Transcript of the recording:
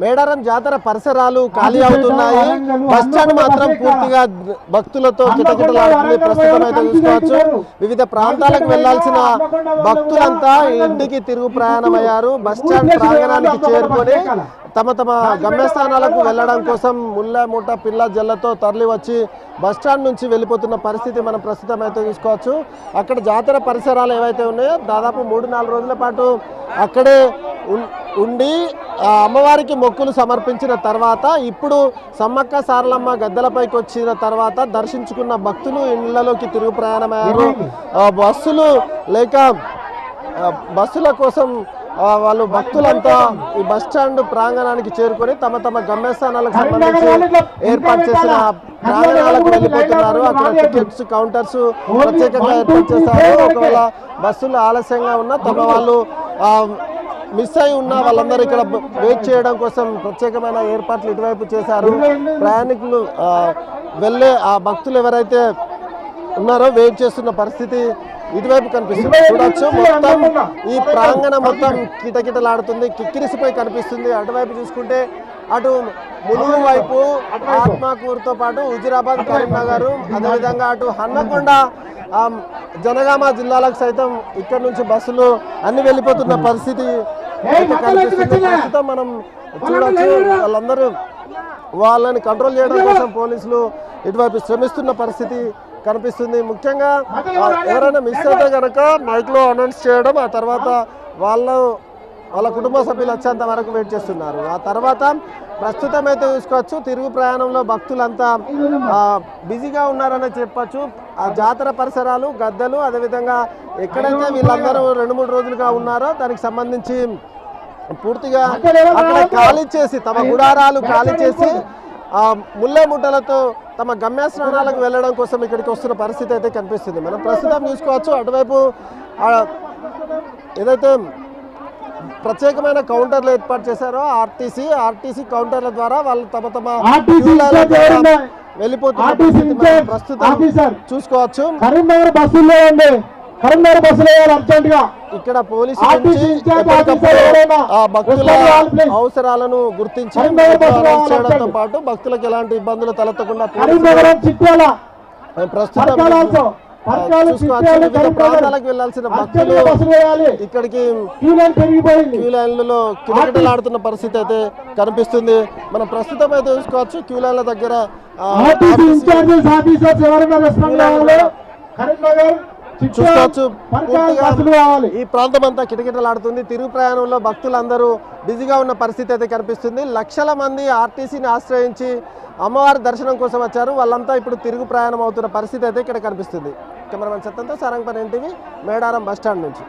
మేడారం జాతర పరిసరాలు ఖాళీ అవుతున్నాయి. బస్ స్టాండ్ మాత్రం పూర్తిగా భక్తులతో కిటకిటలాడుతుంది. ప్రస్తుతం అయితే చూసుకోవచ్చు. వివిధ ప్రాంతాలకు వెళ్ళాల్సిన భక్తులంతా ఇంటికి తిరుగు ప్రయాణమయ్యారు. బస్ స్టాండ్ ప్రాంగణానికి చేరుకొని తమ తమ గమ్యస్థానాలకు వెళ్ళడం కోసం ముళ్ళ మూట పిల్ల జల్లతో తరలి వచ్చి బస్ స్టాండ్ నుంచి వెళ్ళిపోతున్న పరిస్థితి మనం ప్రస్తుతం అయితే చూసుకోవచ్చు. అక్కడ జాతర పరిసరాలు ఏవైతే ఉన్నాయో దాదాపు మూడు నాలుగు రోజుల పాటు అక్కడే ఉండి అమ్మవారికి మొక్కులు సమర్పించిన తర్వాత ఇప్పుడు సమ్మక్క సారలమ్మ గద్దెలపైకి వచ్చిన తర్వాత దర్శించుకున్న భక్తులు ఇళ్ళలోకి తిరుగు ప్రయాణమయ్యారు. బస్సులు లేక బస్సుల కోసం వాళ్ళు భక్తులంతా ఈ బస్ స్టాండ్ ప్రాంగణానికి చేరుకొని తమ తమ గమ్యస్థానాలకు సంబంధించి ఏర్పాటు చేసిన ప్రాంగణాలకు వెళ్ళిపోతున్నారు. అక్కడ టికెట్స్ కౌంటర్స్ ప్రత్యేకంగా ఏర్పాటు చేశారు. ఒకవేళ బస్సులు ఆలస్యంగా ఉన్నా తమ వాళ్ళు మిస్ అయి ఉన్న వాళ్ళందరూ ఇక్కడ వెయిట్ చేయడం కోసం ప్రత్యేకమైన ఏర్పాట్లు ఇటువైపు చేశారు. ప్రయాణికులు వెళ్ళే ఆ భక్తులు ఎవరైతే ఉన్నారో వెయిట్ చేస్తున్న పరిస్థితి ఇటువైపు కనిపిస్తుంది. చూడొచ్చు. మొత్తం ఈ ప్రాంగణం మొత్తం కిటకిటలాడుతుంది. కిక్కిరిసిపోయి కనిపిస్తుంది. అటువైపు చూసుకుంటే అటు ములుగు వైపు ఆత్మకూరుతో పాటు హుజురాబాద్ కరీంనగర్ అదేవిధంగా అటు హన్నకొండ జనగామ జిల్లాలకు సైతం ఇక్కడ నుంచి బస్సులు అన్ని వెళ్ళిపోతున్న పరిస్థితి కనిపిస్తుంది ప్రస్తుతం మనం చూడొచ్చు. వాళ్ళందరూ వాళ్ళని కంట్రోల్ చేయడం కోసం పోలీసులు ఇటువైపు శ్రమిస్తున్న పరిస్థితి కనిపిస్తుంది. ముఖ్యంగా ఎవరైనా మిస్ అయితే కనుక మైక్లో అనౌన్స్ చేయడం ఆ తర్వాత వాళ్ళు వాళ్ళ కుటుంబ సభ్యులు వచ్చేంత వరకు వెయిట్ చేస్తున్నారు. ఆ తర్వాత ప్రస్తుతం అయితే చూసుకోవచ్చు. తిరుగు ప్రయాణంలో భక్తులంతా బిజీగా ఉన్నారని చెప్పచ్చు. ఆ జాతర పరిసరాలు గద్దలు అదేవిధంగా ఎక్కడైతే వీళ్ళందరూ రెండు మూడు రోజులుగా ఉన్నారో దానికి సంబంధించి పూర్తిగా అక్కడ ఖాళీ చేసి తమ గుడారాలు ఖాళీ చేసి ఆ ముళ్ళ ముట్టలతో తమ గమ్యస్థానాలకు వెళ్ళడం కోసం ఇక్కడికి వస్తున్న పరిస్థితి అయితే కనిపిస్తుంది. మనం ప్రస్తుతం చూసుకోవచ్చు. అటువైపు ఏదైతే ప్రత్యేకమైన కౌంటర్లు ఏర్పాటు చేశారో ఆర్టీసీ ఆర్టీసీ కౌంటర్ల ద్వారా వాళ్ళు తమ తమ ప్రస్తుతం. చూసుకోవచ్చు కరీంనగర్ బస్సుల్లో ఉంది కరీంనగర్ బస్సులో వేయాలి అర్జెంట్గా ఇక్కడ పోలీసు భక్తుల. అవసరాలను గుర్తించి చేయడంతో. పాటు భక్తులకు ఎలాంటి ఇబ్బందులు తలెత్తకుండా ప్రస్తుతం చూసుకోవచ్చు ప్రాంతాలకు వెళ్ళాల్సిన భక్తులు ఇక్కడికి క్యూ లైన్లలో కిటకిటలాడుతున్న పరిస్థితి అయితే కనిపిస్తుంది. మనం ప్రస్తుతం అయితే చూసుకోవచ్చు క్యూ లైన్ల దగ్గర చూసుకోవచ్చు ఈ ప్రాంతం అంతా కిటకిటలాడుతుంది తిరుగు ప్రయాణంలో భక్తులందరూ బిజీగా ఉన్న పరిస్థితి అయితే కనిపిస్తుంది. లక్షల మంది ఆర్టీసీని ఆశ్రయించి అమ్మవారి దర్శనం కోసం వచ్చారు. వాళ్ళంతా ఇప్పుడు తిరుగు ప్రయాణం అవుతున్న పరిస్థితి అయితే ఇక్కడ కనిపిస్తుంది. కెమెరామెన్ సత్యంతో Sarangapalli NTV Medaram bus stand నుంచి